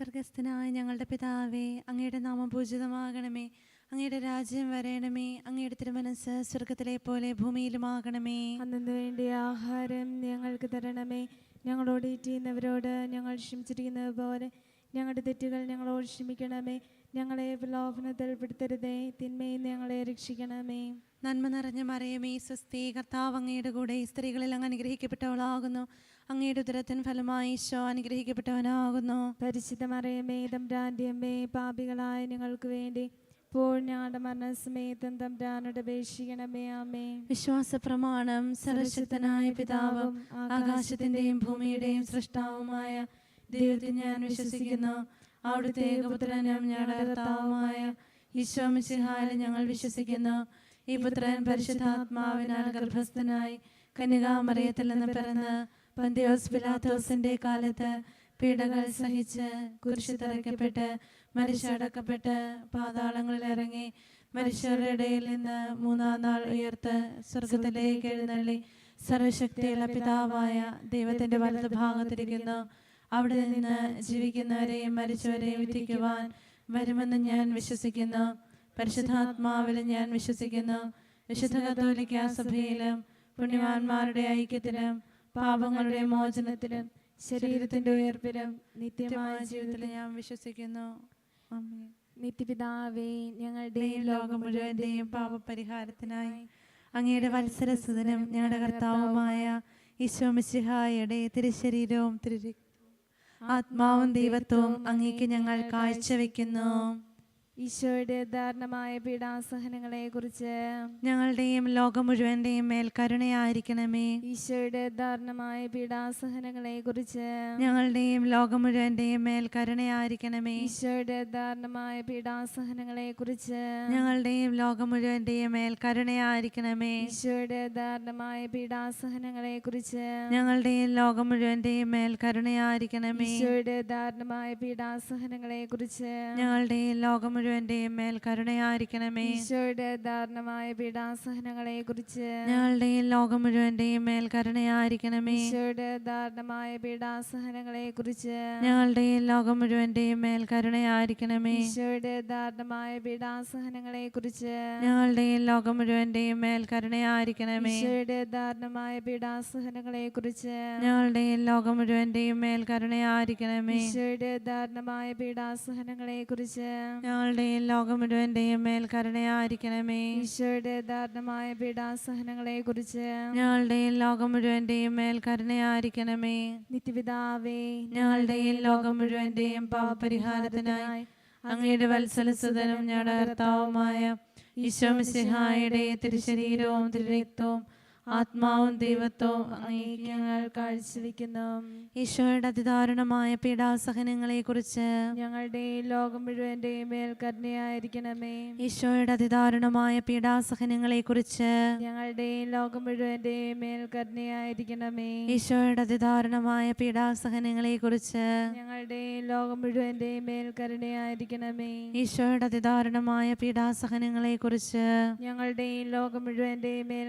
സ്വർഗസ്ഥനായ ഞങ്ങളുടെ പിതാവേ അങ്ങയുടെ നാമം പൂജിതമാകണമേ. അങ്ങയുടെ രാജ്യം വരയണമേ അങ്ങയുടെ തിരുമനസ് സ്വർഗത്തിലെ പോലെ ഭൂമിയിലുമാകണമേ. അന്നു വേണ്ടി ആഹാരം ഞങ്ങൾക്ക് തരണമേ. ഞങ്ങളോട് ഈറ്റിയുന്നവരോട് ഞങ്ങൾ ക്ഷമിച്ചിരിക്കുന്നത് പോലെ ഞങ്ങളുടെ തെറ്റുകൾ ഞങ്ങളോട് ക്ഷമിക്കണമേ. ഞങ്ങളെ പ്രലോഭനത്തിൽ പെടുത്തരുതേ. തിന്മയിൽ ഞങ്ങളെ രക്ഷിക്കണമേ. നന്മ നിറഞ്ഞ മറിയമേ സ്വസ്തി കർത്താവ് അങ്ങയുടെ കൂടെ സ്ത്രീകളിൽ അങ്ങ് അനുഗ്രഹിക്കപ്പെട്ടവളാകുന്നു. അങ്ങയുടെ ഉദരത്തിൻ ഫലമായി ഈശോ അനുഗ്രഹിക്കപ്പെട്ടവനാകുന്നു. പരിശുദ്ധ മറിയമേ തമ്പ്രാന്റെ പാപികളായ ഞങ്ങൾക്ക് വേണ്ടി ഇപ്പോൾ ഞങ്ങളുടെ തമ്പ്രാനോട് അപേക്ഷിക്കണമേ ആമേ വിശ്വാസ പ്രമാണം പിതാവും ആകാശത്തിന്റെയും ഭൂമിയുടെയും സൃഷ്ടാവുമായ ദൈവത്തിൽ ഞാൻ വിശ്വസിക്കുന്നു. അവിടുത്തെ ഏകപുത്രനും ഞങ്ങളുടെ കർത്താവുമായ ഈശോ മിശിഹായിൽ ഞങ്ങൾ വിശ്വസിക്കുന്നു. ഈ പുത്രൻ പരിശുദ്ധാത്മാവിനാൽ ഗർഭസ്ഥനായി കന്യകാമറിയത്തിൽ നിന്ന് പിറന്ന് പന്തിയോസ് പിലാത്തോസിന്റെ കാലത്ത് പീഡകൾ സഹിച്ച് കുരിശു തറയ്ക്കപ്പെട്ട് മരിച്ചടക്കപ്പെട്ട് പാതാളങ്ങളിൽ ഇറങ്ങി മനുഷ്യരുടെ ഇടയിൽ നിന്ന് മൂന്നാം നാൾ ഉയർത്ത് സ്വർഗത്തിലേക്ക് എഴുന്നള്ളി സർവശക്തിയുള്ള പിതാവായ ദൈവത്തിന്റെ വലത് ഭാഗത്തിരിക്കുന്നു. അവിടെ നിന്ന് ജീവിക്കുന്നവരെയും മരിച്ചവരെയും വിധിക്കുവാൻ വരുമെന്ന് ഞാൻ വിശ്വസിക്കുന്നു. പരിശുദ്ധാത്മാവിൽ ഞാൻ വിശ്വസിക്കുന്നു. വിശുദ്ധ കത്തോലിക്ക സഭയിലും പുണ്യവാന്മാരുടെ ഐക്യത്തിലും പാപങ്ങളുടെ മോചനത്തിലും ശരീരത്തിന്റെ ഉയർപ്പിലും നിത്യമായ ജീവിതത്തിൽ ഞാൻ വിശ്വസിക്കുന്നു. നിത്യപിതാവേ ഞങ്ങളുടെയും ലോകം മുഴുവന്റെയും പാപപരിഹാരത്തിനായി അങ്ങയുടെ വത്സരസുതനും ഞങ്ങളുടെ കർത്താവുമായ ഈശോമിശിഹായുടെ തിരുശരീരവും തിരു ആത്മാവും ദൈവത്വവും അങ്ങേക്ക് ഞങ്ങൾ കാഴ്ചവെക്കുന്നു. ഈശോയുടെ ദാരുണമായ പീഡാസഹനങ്ങളെ കുറിച്ച് ഞങ്ങളുടെയും ലോകം മുഴുവന്റെയും മേൽ കരുണയായിരിക്കണമേ. ഈശോയുടെ ദാരുണമായ പീഡാസഹനങ്ങളെ കുറിച്ച് ഞങ്ങളുടെയും ലോകം മുഴുവന്റെയും മേൽ കരുണയായിരിക്കണമേ. ഈശോയുടെ ദാരുണമായ പീഡാസഹനങ്ങളെ കുറിച്ച് ഞങ്ങളുടെയും ലോകം മുഴുവന്റെയും മേൽ കരുണയായിരിക്കണമേ. ഈശോയുടെ ദാരുണമായ പീഡാസഹനങ്ങളെ കുറിച്ച് ഞങ്ങളുടെയും ലോകം മുഴുവന്റെയും മേൽ കരുണയായിരിക്കണമേ. ഈശോയുടെ ദാരുണമായ പീഡാസഹനങ്ങളെ കുറിച്ച് ഞങ്ങളുടെയും ലോകം മുഴുവന്റെയും മേൽ കരുണയായിരിക്കണമേ. ഈശോയുടെ ദാരുണമായ പീഡാസഹനങ്ങളെ കുറിച്ച് ഞങ്ങളുടെയും ലോകം മുഴുവന്റെയും മേൽ കരുണയായിരിക്കണമേ. ഈശോയുടെ ദാരുണമായ പീഡാസഹനങ്ങളെ കുറിച്ച് ഞങ്ങളുടെയും ലോകം മുഴുവന്റെയും മേൽ കരുണയായിരിക്കണമേ. ഈശോയുടെ ദാരുണമായ പീഡാസഹനങ്ങളെ കുറിച്ച് ഞങ്ങളുടെയും ലോകം മുഴുവന്റെയും മേൽ കരുണയായിരിക്കണമേ. ഈശോയുടെ ദാരുണമായ പീഡാസഹനങ്ങളെ കുറിച്ച് ഞങ്ങളുടെയും ലോകം മുഴുവന്റെയും മേൽ കരുണയായിരിക്കണമേ. ഈശോയുടെ ദാരുണമായ പീഡാസഹനങ്ങളെ കുറിച്ച് ഞങ്ങളുടെയും ലോകം മുഴുവന്റെയും മേൽ കരുണയായിരിക്കണമേ ഈശോയുടെ യഥാർത്ഥമായ പീഡാസഹനങ്ങളെ കുറിച്ച് ഞങ്ങളുടെയും ലോകം മുഴുവന്റെയും മേൽ കരുണയായിരിക്കണമേ നിത്യപിതാവേ ഞങ്ങളുടെയും ലോകം മുഴുവന്റെയും പാപപരിഹാരത്തിനായി അങ്ങയുടെ വത്സലസുതനും ഞങ്ങളുടെ കർത്താവുമായ ഈശോമിസിഹായുടെ തിരുശരീരവും തിരുരക്തവും ആത്മാവും ദൈവത്വവും അങ്ങേക്ക് ഞങ്ങൾ കാഴ്ചവെക്കുന്നു. ഈശോയുടെ അതിദാരുണമായ പീഡാസഹനങ്ങളെ കുറിച്ച് ഞങ്ങളുടെ ലോകം മുഴുവന്റെയും മേൽ കരുണയായിരിക്കണമേ. ഈശോയുടെ അതിദാരുണമായ പീഡാസഹനങ്ങളെ കുറിച്ച് ഞങ്ങളുടെ ലോകം മുഴുവന്റെയും മേൽ കരുണയായിരിക്കണമേ. ഈശോയുടെ അതിദാരുണമായ പീഡാസഹനങ്ങളെ കുറിച്ച് ഞങ്ങളുടെ ലോകം മുഴുവന്റെയും മേൽ കരുണയായിരിക്കണമേ. ഈശോയുടെ അതിദാരുണമായ പീഡാസഹനങ്ങളെ കുറിച്ച് ഞങ്ങളുടെ ലോകം മുഴുവന്റെയും മേൽ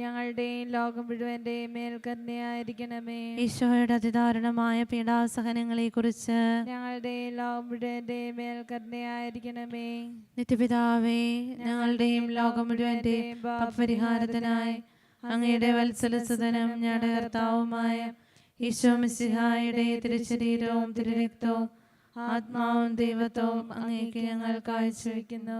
ഞങ്ങളുടെ ലോകം മുഴുവന്റെയും മേൽക്കരണയായിരിക്കണമേ ഈശോയുടെ അതിദാരുണമായ പീഡാസഹനങ്ങളെ കുറിച്ച് ഞങ്ങളുടെയും ലോകം മുഴുവന്റെയും മേൽക്കരണയായിരിക്കണമേ നിത്യപിതാവേ ഞങ്ങളുടെയും ലോകം മുഴുവന്റെയും പരിഹാരത്തിനായി അങ്ങയുടെ വത്സലസുതനും ഞങ്ങളുടെ കർത്താവുമായ ഈശോ മിസിഹായുടെ തിരുശരീരവും തിരുരക്തവും ആത്മാവും ദൈവത്വവും അങ്ങേക്ക് ഞങ്ങൾ കാഴ്ചവെക്കുന്നു.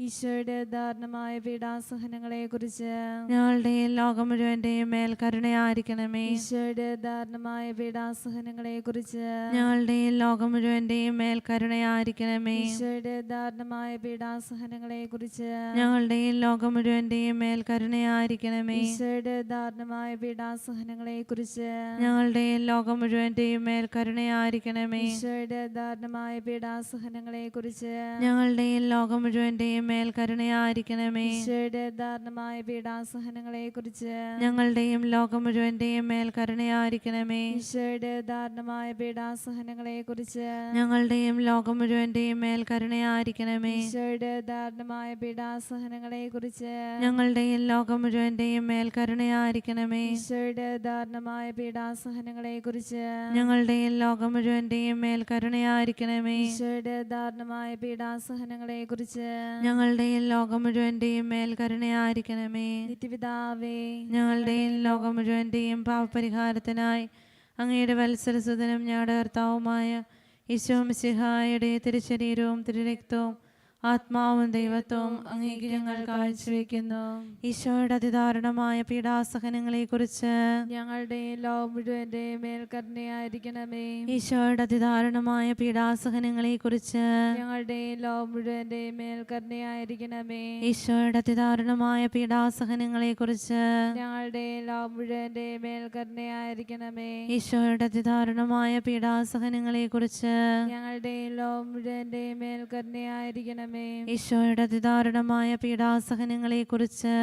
ഈശോയുടെ ദാരുണമായ പീഡാസഹനങ്ങളെക്കുറിച്ച്. ഞങ്ങളുടെയും ലോകം മുഴുവന്റെയും മേൽ കരുണയായിരിക്കണമേ. ഈശോയുടെ ദാരുണമായ പീഡാസഹനങ്ങളെക്കുറിച്ച്. ഞങ്ങളുടെയും ലോകം മുഴുവന്റെയും മേൽ കരുണയായിരിക്കണമേ. ഈശോയുടെ ദാരുണമായ പീഡാസഹനങ്ങളെക്കുറിച്ച്. ഞങ്ങളുടെയും ലോകം മുഴുവന്റെയും മേൽ കരുണയായിരിക്കണമേ. ഈശോയുടെ ദാരുണമായ പീഡാസഹനങ്ങളെക്കുറിച്ച്. ഞങ്ങളുടെയും ലോകം മുഴുവന്റെയും മേൽ കരുണയായിരിക്കണമേ. ഈശോയുടെ ദാരുണമായ പീഡാസഹനങ്ങളെക്കുറിച്ച്. ഞങ്ങളുടെയും ലോകം മുഴുവന്റെയും മേൽ കരുണയായിരിക്കണമേ. ഈശോയുടെ ദാരുണമായ പീഡാസഹനങ്ങളെക്കുറിച്ച് ഞങ്ങളുടെയും ലോകം മുഴുവന്റെയും മേൽ കരുണയായിരിക്കണമേ. ഈശോയുടെ ദാരുണമായ പീഡാസഹനങ്ങളെക്കുറിച്ച് ഞങ്ങളുടെയും ലോകം മുഴുവന്റെയും മേൽ കരുണയായിരിക്കണമേ. ഈശോയുടെ ദാരുണമായ പീഡാസഹനങ്ങളെക്കുറിച്ച് ഞങ്ങളുടെയും ലോകം മുഴുവന്റെയും മേൽ കരുണയായിരിക്കണമേ. ഈശോയുടെ ദാരുണമായ പീഡാസഹനങ്ങളെക്കുറിച്ച് ഞങ്ങളുടെയും ലോകം മുഴുവന്റെയും മേൽ കരുണയായിരിക്കണമേ. ഈശോയുടെ ദാരുണമായ പീഡാസഹനങ്ങളെക്കുറിച്ച് ഞങ്ങളുടെയും ലോകം മുഴുവന്റെയും മേൽ കരുണയായിരിക്കണമേ. നിത്യപിതാവേ ഞങ്ങളുടെയും ലോകം മുഴുവന്റെയും പാവപരിഹാരത്തിനായി അങ്ങയുടെ വത്സരസുതനും ഞങ്ങളുടെ കർത്താവുമായ ഈശോ മിസിഹായുടെ തിരുശരീരവും തിരുരക്തവും ആത്മാവും ദൈവത്വവും അങ്ങേക്ക് ഞങ്ങൾ കാഴ്ചവെക്കുന്നു. ഈശോയുടെ അതിദാരുണമായ പീഡാസഹനങ്ങളെ കുറിച്ച് ഞങ്ങളുടെ ലോകം മുഴുവന്റെ മേൽക്കരുണയായിരിക്കണമേ. ഈശോയുടെ അതിദാരുണമായ പീഡാസഹനങ്ങളെ കുറിച്ച് ഞങ്ങളുടെ ലോകം മുഴുവന്റെ മേൽക്കരുണയായിരിക്കണമേ. ഈശോയുടെ അതിദാരുണമായ പീഡാസഹനങ്ങളെ കുറിച്ച് ഞങ്ങളുടെ ലോകം മുഴുവന്റെ മേൽക്കരുണയായിരിക്കണമേ. ഈശോയുടെ അതിദാരുണമായ പീഡാസഹനങ്ങളെ കുറിച്ച് ഞങ്ങളുടെ ലോകം മുഴുവന്റെ മേൽക്കരുണയായിരിക്കണമേ. ഈശോയുടെ അതിദാരുണമായ പീഡാസഹനങ്ങളെക്കുറിച്ച്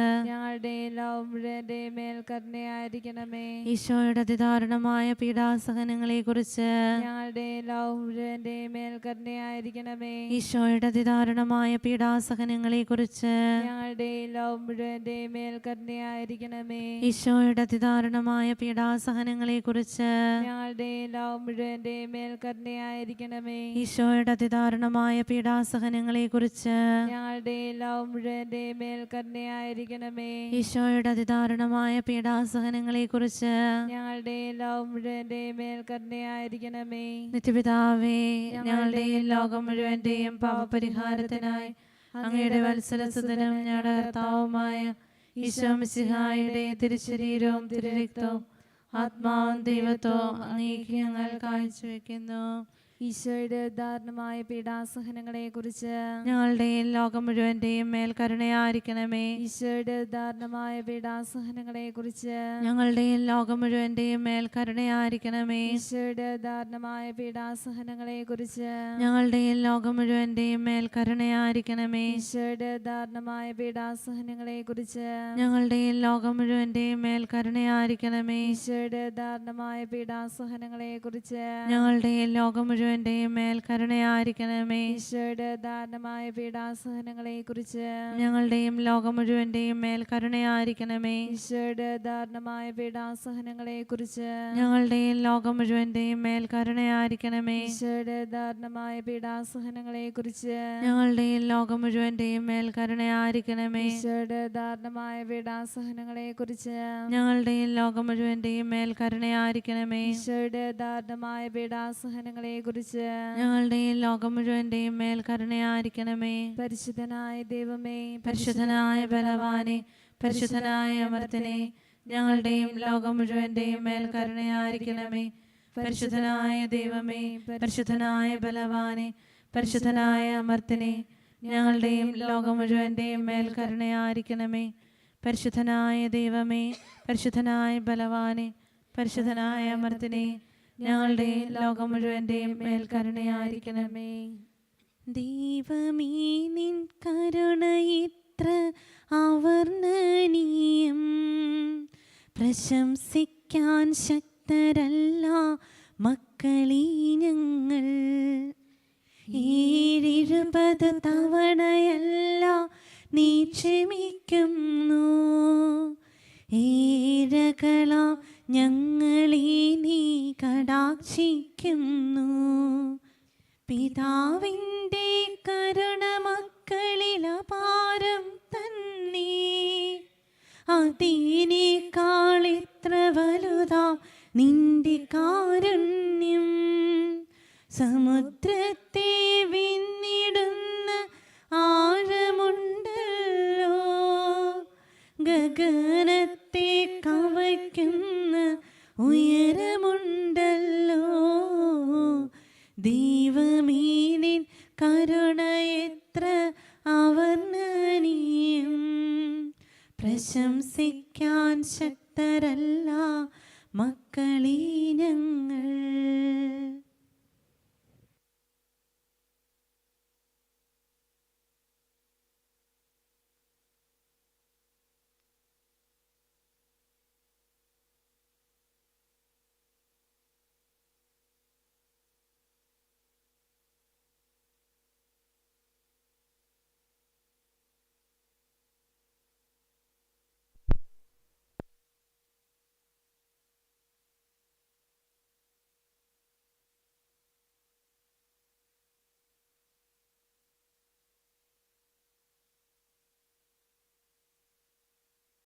കുറിച്ച് മുഴുവന്റെ ഈശോയുടെ അതിദാരുണമായ പീഡാസഹനങ്ങളെ കുറിച്ച് ഈശോയുടെ അതിദാരുണമായ പീഡാസഹനങ്ങളെ കുറിച്ച് ഈശോയുടെ അതിദാരുണമായ പീഡാസഹനങ്ങളെ കുറിച്ച് ഈശോയുടെ അതിദാരുണമായ പീഡാസഹനങ്ങളെക്കുറിച്ച് ഞങ്ങളുടെ എല്ലാം മുഴുവന്റെ മേൽക്കരുണയായിരിക്കണമേ ഈശോയുടെ അതിദാരുണമായ പീഡാസഹനങ്ങളെക്കുറിച്ച് ഞങ്ങളുടെ ലോകം മുഴുവന്റെ മേൽക്കരുണയായിരിക്കണമേ നിത്യപിതാവേ ഞങ്ങളുടെയും ലോകം മുഴുവന്റെയും പാപപരിഹാരത്തിനായി അങ്ങയുടെ വത്സലസുതനും ഞങ്ങളുടെ കർത്താവുമായ ഈശോ മിശിഹായുടെ തിരുശരീരവും തിരുരക്തവും ആത്മാവും ദൈവത്തോ അങ്ങേക്ക് ഞങ്ങൾ കാഴ്ചവെക്കുന്നു. ഈശോയുടെ ദാരുണമായ പീഡാസഹനങ്ങളെ കുറിച്ച് ഞങ്ങളുടെയും ലോകം മുഴുവന്റെയും മേൽ കരുണയായിരിക്കണമേ. ഈശോയുടെ ദാരുണമായ പീഡാസഹനങ്ങളെ കുറിച്ച് ഞങ്ങളുടെയും ലോകം മുഴുവന്റെയും മേൽ കരുണയായിരിക്കണമേ. ഈശോയുടെ ദാരുണമായ പീഡാസഹനങ്ങളെ കുറിച്ച് ഞങ്ങളുടെയും ലോകം മുഴുവന്റെയും മേൽ കരുണയായിരിക്കണമേ. ഈശോയുടെ ദാരുണമായ പീഡാസഹനങ്ങളെ കുറിച്ച് ഞങ്ങളുടെയും ലോകം മുഴുവന്റെയും മേൽ കരുണയായിരിക്കണമേ. ഈശോയുടെ ദാരുണമായ പീഡാസഹനങ്ങളെ കുറിച്ച് ഞങ്ങളുടെയും ലോകം മുഴുവന്റെയും മേൽ കരുണയായിരിക്കണമേ. ഈശോയുടെ ദാരുണമായ പീഡാസഹനങ്ങളെ കുറിച്ച് ഞങ്ങളുടെയും ലോകം മുഴുവന്റെയും മേൽ കരുണയായിരിക്കണമേ. ഈശോയുടെ ദാരുണമായ പീഡാസഹനങ്ങളെ കുറിച്ച് ഞങ്ങളുടെയും ലോകം മുഴുവന്റെയും മേൽ കരുണയായിരിക്കണമേ. ഈശോയുടെ ദാരുണമായ പീഡാസഹനങ്ങളെ കുറിച്ച് ഞങ്ങളുടെയും ലോകം മുഴുവന്റെയും മേൽ കരുണയായിരിക്കണമേ. ഈശോയുടെ ദാരുണമായ പീഡാസഹനങ്ങളെ കുറിച്ച് ഞങ്ങളുടെയും ലോകം മുഴുവന്റെയും മേൽ കരുണയായിരിക്കണമേ. ഈശോയുടെ ദാരുണമായ പീഡാസഹനങ്ങളെ കുറിച്ച് ഞങ്ങളുടെയും ലോകം മുഴുവന്റെയും മേൽ കരുണയായിരിക്കണമേ. പരിശുദ്ധനായ ദൈവമേ പരിശുദ്ധനായ ബലവാനെ പരിശുദ്ധനായ അമർത്തനെ ഞങ്ങളുടെയും ലോകം മുഴുവന്റെയും മേൽ കരുണയായിരിക്കണമേ. പരിശുദ്ധനായ ദൈവമേ പരിശുദ്ധനായ ബലവാനെ പരിശുദ്ധനായ അമർത്തനെ ഞങ്ങളുടെയും ലോകം മുഴുവന്റെയും മേൽ കരുണയായിരിക്കണമേ. പരിശുദ്ധനായ ദൈവമേ പരിശുദ്ധനായ ബലവാനെ പരിശുദ്ധനായ അമർത്തനെ ഞങ്ങളുടെയും ലോകം മുഴുവന്റെയും മേൽ കരുണയായിരിക്കണമേ. ദൈവമേ നിൻ കരുണ ഇത്ര അവർണനീയം പ്രശംസിക്കാൻ ശക്തരല്ല മക്കളീ ഞങ്ങൾ. ഏഴിരുപത് തവണയല്ല നീ ക്ഷമിക്കുന്നു. ഏഴകളാ ഞങ്ങളെ നീ കടാക്ഷിക്കുന്നു. പിതാവിന്റെ കരുണ മക്കളിലപാരം തന്നെ. അതിനേക്കാൾ എത്ര വലുതാ നിന്റെ കാരുണ്യം. സമുദ്രത്തെ വിന്നിടുന്ന ആഴമുള്ള ഗഗനത്തെ കവയ്ക്കുന്ന ഉയരമുണ്ടല്ലോ. ദൈവമീനിൻ കരുണ എത്ര അവർണനീയം പ്രശംസിക്കാൻ ശക്തരല്ല മക്കളീനങ്ങൾ